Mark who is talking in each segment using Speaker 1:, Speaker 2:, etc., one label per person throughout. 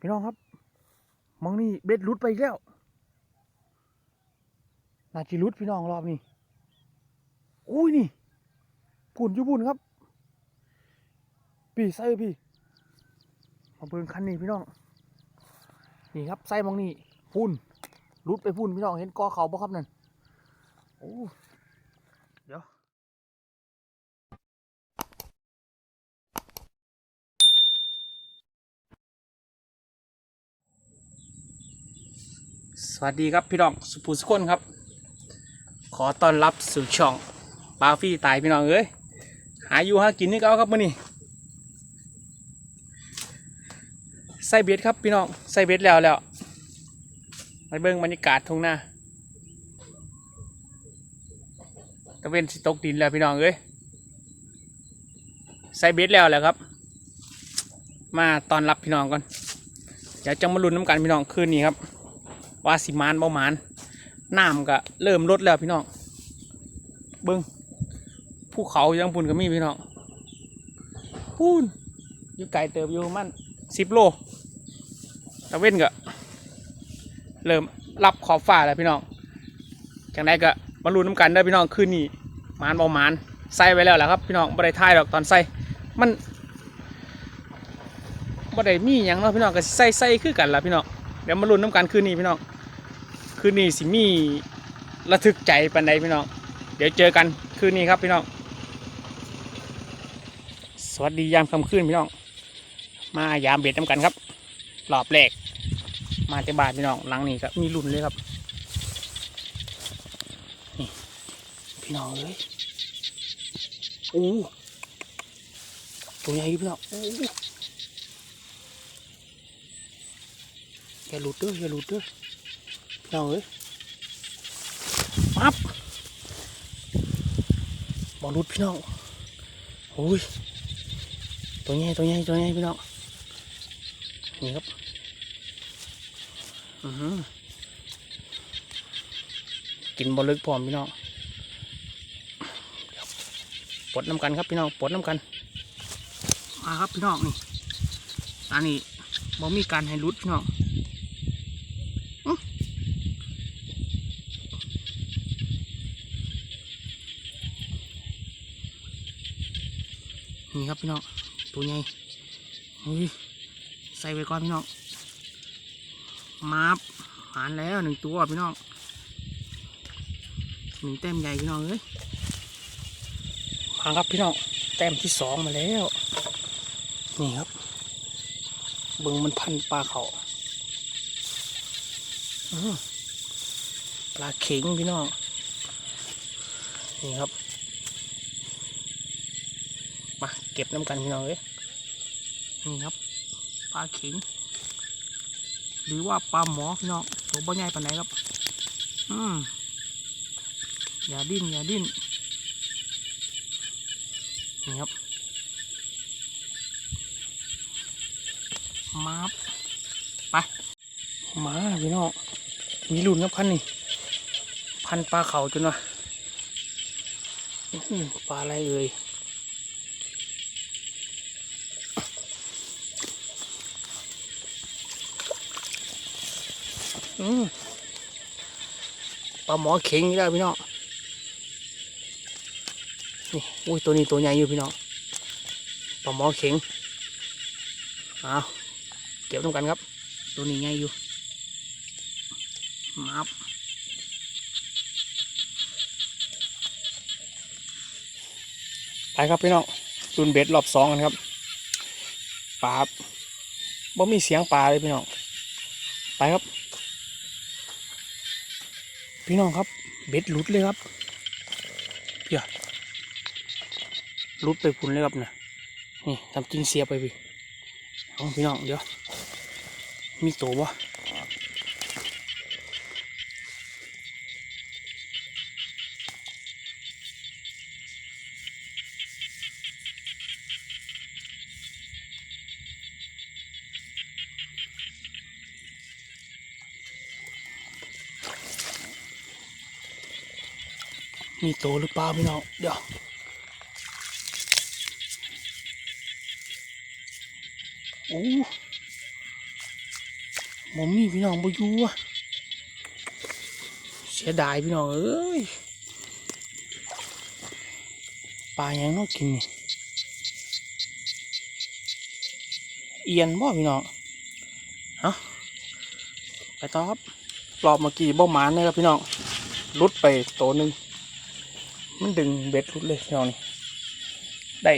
Speaker 1: พี่น้องครับ มองนี่เบ็ดหลุดไปอีกแล้วนาจิลุดพี่น้องรอบนี้อุ้ยนี่ปุ่นยู่ปุ่นครับพี่ใส่พี่มาเบิ่งคันนี้พี่น้อง นี่ครับใส่มองนี่พุ่นรุดไปพุ่นพี่น้องเห็นกอเขาบ่ครับนั่นโอ้เดี๋ยวส วัสดีครับพี่น้องสุภูสุคนครับ ขอต้อนรับสู่ช่องปลาฟี่ตายพี่น้องเอ้ยหาอยู่หากินนี่ก็เอาครับมื้อนี้ใส่เบ็ดครับพี่น้องใส่เบ็ดแล้วแล้วไปเบิ่งบรรยากาศทุ่งนาตะเวนสิตกดินแล้วพี่น้องเอ้ยใส่เบ็ดแล้วแหละครับ มาตอนรับพี่น้องก่อนเดี๋ยวจะมาลุ้นน้ำกันพี่น้องคืนนี้ครับ ว่าสิมานบ่มานน้ำก็เริ่มลดแล้วพี่น้องเบิ้งภูเขายังพุ่นก็มีพี่น้องพูนอยู่ไกลเติบอยู่มันสิบโลตะเว้นก็เริ่มรับขอบฟ้าแล้วพี่น้องจังไดก็มาลุ้นน้ำกันเด้พี่น้องคืนนี้มานบ่มานใส่ไว้แล้วแหละครับพี่น้องบ่ได้ทายหรอกตอนใส่มันบ่ได้มีหยังเนาะพี่น้องก็ใส่ใส่คือกันล่ะพี่น้อง เดี๋ยวมาลุ้นน้ำกันคืนนี้พี่น้องคืนนี้สิมีระทึกใจปันใดพี่น้องเดี๋ยวเจอกันคืนนี้ครับพี่น้องสวัสดียามค่ำคืนพี่น้อง มายามเบ็ดน้ำกันครับรอบแรกมาแต่บ้านพี่น้องหลังนี้ครับมีรุ่นเลยครับนี่พี่น้องเลยโอ้ตัวใหญ่พี่น้องโอ้ อย่าหลุดด้ออย่าหลุดด้อพี่น้องเอ้ยปั๊บบอลรุดพี่น้องโอ้ยตัวใหญ่ตัวใหญ่ตัวใหญ่พี่น้องนี่ครับอือหือกินบอลลึกพร้อมพี่น้องปลดน้ำกันครับพี่น้องปลดน้ำกันมาครับพี่น้องนี่อันนี้บ่มีการให้รุดพี่น้อง นี่ครับพี่น้องตัวใหญ่เฮ้ยใส่ไว้ก่อนพี่น้องมาบหานแล้วหนึ่งตัวพี่น้องหนึ่งแต้มใหญ่พี่น้องเอ้ยมางครับพี่น้องแต้มที่สองมาแล้ว นี่ครับเบึงมันพันปลาเขาปลาเข็งพี่น้องนี่ครับ มาเก็บน้ำกันพี่น้องเอ้ยนี่ครับปลาเข็งหรือว่าปลาหมอพี่น้องตัวบ่ใหญ่ปานไหนครับ อืมอย่าดิ้นอย่าดิ้นนี่ครับมาบไปมาพี่น้องมีรุ่นครับคันนี้พันปลาเขาจนวะปลาอะไรเอ่ย ปลาหมอเข็งได้พี่น้องนี่อุ้ยตัวนี้ตัวใหญ่อยู่พี่น้องปลาหมอเข็งเอาเก็บต้องกันครับ ตัวนี้ใหญ่อยู่มาบไปครับพี่น้องตุนเบ็ดรอบสองกันครับปลาบ่มีเสียงปลาเลยพี่น้องไปครับ พี่น้องครับ เบ็ดหลุดเลยครับเพียหลุดไปพุ่นเลยครับนะนี่ทำจริงเสียไปพี่พี่น้องเดี๋ยว มีตัว มีตัวหรือเปล่าพี่น้องเดี๋ยวโอ้บ่มีพี่น้องบ่อยู่อะเสียดายพี่น้องเอ้ยปลาหยังเนาะกินนี่เอียนบ่พี่น้องเอ้าไปต่อครับรอบเมื่อกี้บ่หมานเลยครับพี่น้องหลุดไปตัวหนึ่ง มันดึงเบ็ดหลุดเลยพี่น้องนี่ได้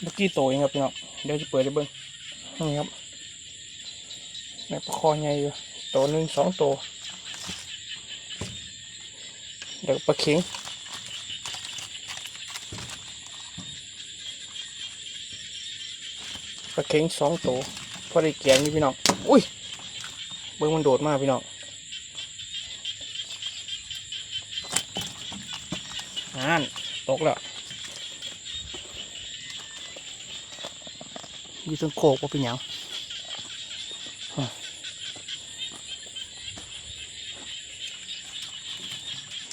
Speaker 1: เมื่อกี้ตัวเองครับพี่น้องเดี๋ยวจะเปิดให้เบิ่งนี่ครับแม่ปลาคอใหญ่อยู่ตัวหนึ่งสองตัวเดี๋ยวปลาเข็งปลาเข็งสองตัวพอได้แกงนี่พี่น้องอุ้ยเบิ้งมันโดดมากพี่น้องอ่าน ตกแล้วอยู่ตรงโคกว่าเป็นหยัง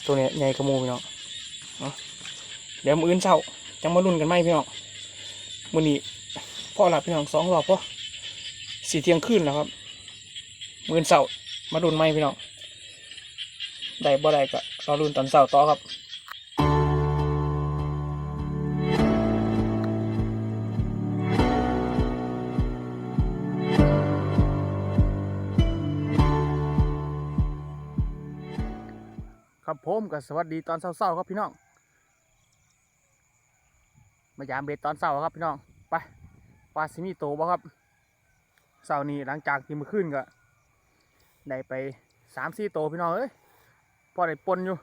Speaker 1: ตัวนี้ใหญ่กระมูพี่น้องเดี๋ยวมืออื่นเช้าจังมาลุ้นกันไหมพี่น้องมือนี้พ่อหลับพี่น้องสองรอบพ่อสี่เที่ยงคืนแล้วครับ มืออื่นเช้ามาลุ้นไหมพี่น้องได้บ่ได้ก็รอลุ้นตอนเช้าต่อครับ ครับผมกับสวัสดีตอนเช้าๆครับพี่น้อง มายามเบ็ดตอนเช้าครับพี่น้อง ไปปลาซิมีโตบ่ครับเช้านี้หลังจากที่มื่อคืนก็ได้ไปสามสี่โตพี่น้องเอ้ยพอได้ปนอยู่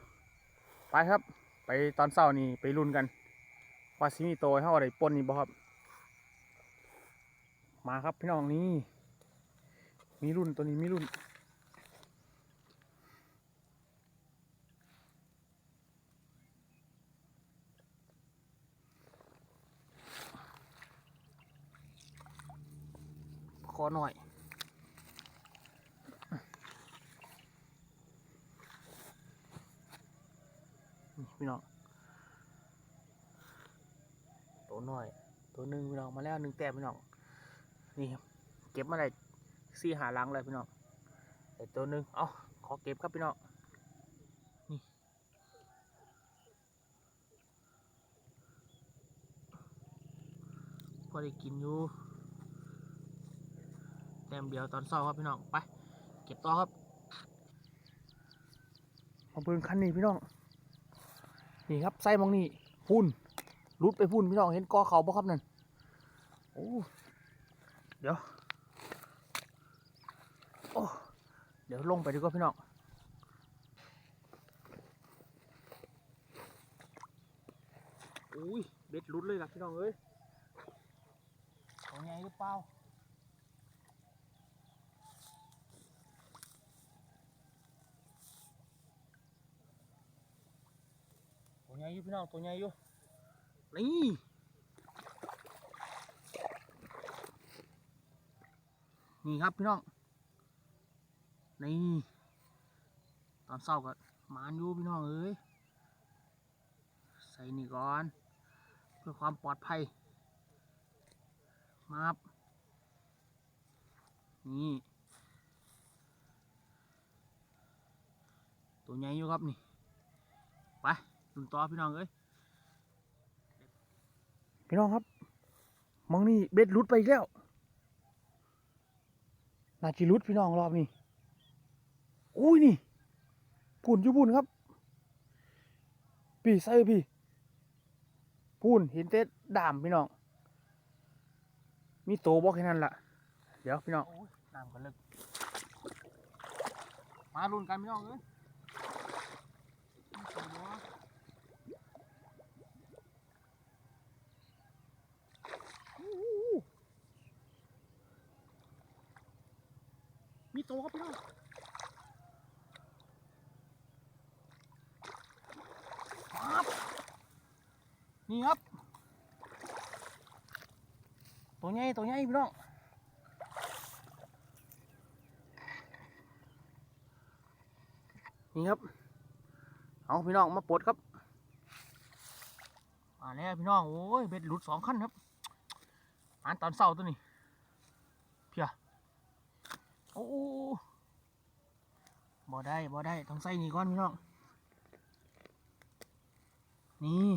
Speaker 1: ไปครับ ไปตอนเช้านี้ไปรุ่นกันปลาซิมีโตให้เขาได้ปนนี่บ่ครับ มาครับพี่น้องนี่มีรุ่นตัวนี้มีรุ่น อหน่อยพี่น้องตัวหน่อย ตัวหนึ่งพี่น้องมาแล้วหนึ่งแต้มพี่น้องนี่ครับเก็บมาได้สี่หาลังเลยพี่น้องไอ้ตัวหนึ่งเอาขอเก็บครับพี่น้องนี่พอได้กินอยู่ แต้มเดียวตอนเช้าครับพี่น้องไป เก็บต่อครับมาเบิ่งคันนี้พี่น้องนี่ครับไส้มองนี่พุ่นรุดไปพุ่นพี่น้องเห็นกอเขาบ่ครับนั่นโอ้เดี๋ยวโอ้เดี๋ยวลงไปดีกว่าพี่น้องอุ้ยเบ็ดรุดเลยล่ะพี่น้องเอ้ยของไงหรือเปล่า ตัวใหญ่ อยู่พี่น้องตัวใหญ่อยู่นี่นี่ครับพี่น้องนี่ตอนเศร้าก็มานอยู่พี่น้องเอ้ยใส่นี่ก่อน เพื่อความปลอดภัยมาครับนี่ตัวใหญ่อยู่ครับนี่ ไป ลุนต่อพี่น้องเอ้ยพี่น้องครับ มองนี่เบ็ดหลุดไปอีกแล้วนาจิลุดพี่น้องรอบนี้อุ้ยนี่พูนอยู่พูนครับ พี่ใส่พี่พูนเห็นเต็ดด่ามพี่น้อง มีโตบอกแค่นั้นล่ะ เดี๋ยวพี่น้องโอ้ยน้ำกันเลิกมาลุ้นกันพี่น้องเอ้ย มีโตบ่มีตัวครับพี่น้องนี่ครับ ตัวใหญ่ตัวใหญ่พี่น้องนี่ครับ เอาพี่น้องมาปลดครับมาแล้วพี่น้องโอ้ยเบ็ดหลุดสองขั้นครับอ่านตอนเศร้าตัวนี้ โอ้บ่ได้บ่ได้ต้องใส่นี่ก่อนพี่น้อง นี่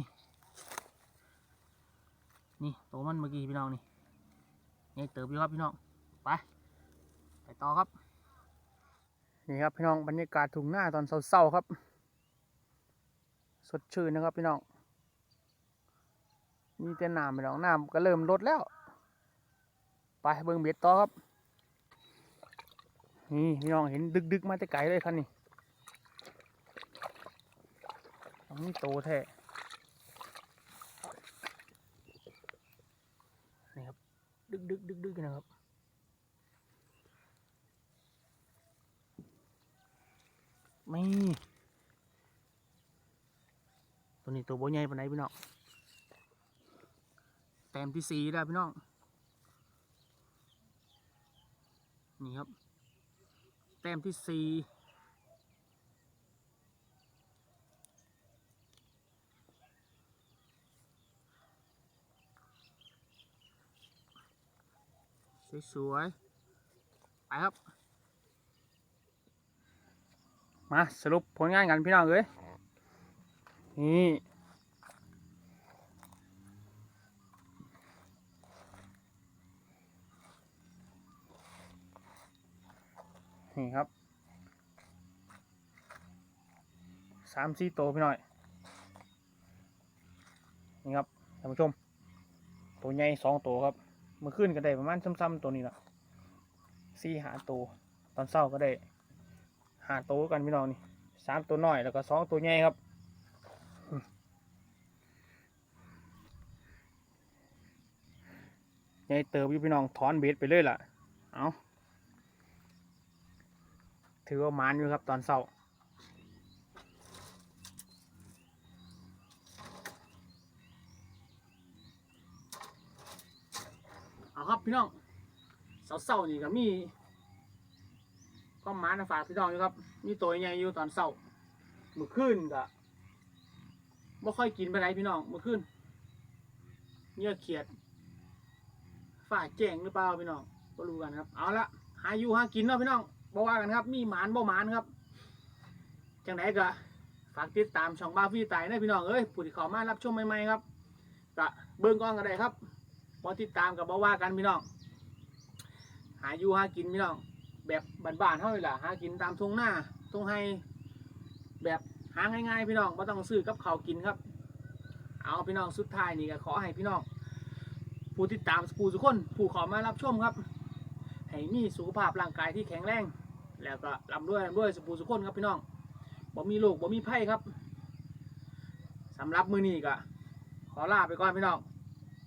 Speaker 1: นี่ตัวมันเมื่อกี้พี่น้องนี่นี่เติบอยู่ครับพี่น้อง ไป ไปต่อครับ นี่ครับพี่น้องบรรยากาศทุ่งหน้าตอนเศร้าๆครับ สดชื่นนะครับพี่น้อง มีแต่น้ำพี่น้องน้ำก็เริ่มลดแล้ว ไปเบิ่งเบ็ดต่อครับ นี่พี่น้องเห็นดึกๆมาแต่ไกลเลยคันนี้ต้องมีโตแท้นี่ครับ ดึกดึกดึกดึกนะครับไม่ตัวนี้ตัวโบใหญ่ปานไหนพี่น้องแต้มที่สี่แล้พี่น้อง นี่ครับ แต้มที่สี่สวยๆไปครับ มาสรุปผลงานกันพี่น้องเอ้ยนี่นี่ครับ สามสี่โตวพี่น้อยนี่ครับท่านผู้ชม ตัวใหญ่สองตัวครับเมื่อคืนก็ได้ประมาณซ้ำๆตัวนี้ละสี่หาตัวตอนเช้าก็ได้หาตัวกันพี่น้องนี่สามตัวน้อยแล้วก็สองตัวใหญ่ครับใหญ่เติบอยู่พี่น้องถอนเบ็ดไปเลยล่ะเอาถือว่ามานอยู่ครับตอนเช้า เอาครับพี่น้องเสาๆนี่ก็มีก็หมานะฝากพี่น้องอยู่ครับ มีตัวใหญ่อยู่ตอนเช้าเมื่อคืนก็ไม่ค่อยกินไปไหนพี่น้องเมื่อคืนเนื้อเขียดฝ่าแจ้งหรือเปล่าพี่น้องก็รู้กันครับ เอาละหาอยู่หากินเนาะพี่น้องบอกว่ากันครับ มีหมานบ่หมานครับจังไหนก็ฝากติดตามช่องบ้าฟี่ตายนะพี่น้องเอ้ยผู้ที่ข้ามารับชมใหม่ๆครับก็เบิ่งก่อนก็ได้ครับ พอติดตามกับบ่ว่ากันพี่น้อง หาอยู่หากินพี่น้อง แบบบ้านๆเท่านี้แหละหากินตามทุ่งหน้าทุ่งไฮแบบหาง่ายๆพี่น้องไม่ต้องซื้อกับเขาวกินครับ เอาพี่น้องสุดท้ายนี่ก็ขอให้พี่น้องผู้ติดตามผู้ทุกคนผู้ขอมารับชมครับให้มีสุขภาพร่างกายที่แข็งแรง แล้วก็ร่ำรวยร่ำรวยสุขสุขคนครับพี่น้องบ่มีโรคบ่มีไพ่ครับสำหรับมือนี้ก็ขอลาไปก่อนพี่น้อง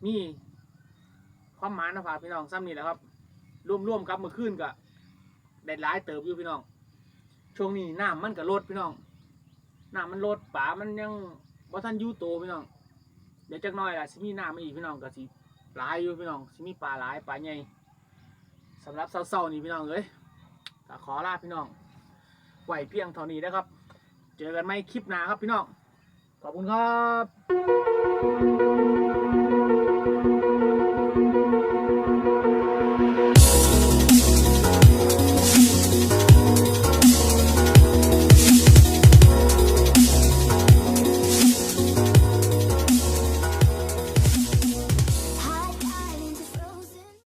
Speaker 1: มี ความหมายนะฝากพี่น้องซ้ำนี่แหละครับร่วมๆกับเมื่อคืนก็ได้หลายเติบอยู่พี่น้อง ช่วงนี้น้ำมันก็ลดพี่น้องน้ำมันลดป่ามันยังบ่ทันยูโตพี่น้อง เดี๋ยวจักน่อยล่ะสิมีน้ำมาอีกพี่น้องก็สิหลายอยู่พี่น้องสิมีปลาหลายปลาใหญ่สำหรับเศร้าๆนี่พี่น้องเอ้ยก็ขอลาพี่น้องไหวเพียงเท่านี้นะครับ เจอกันไหมคลิปหน้าครับพี่น้อง ขอบคุณครับ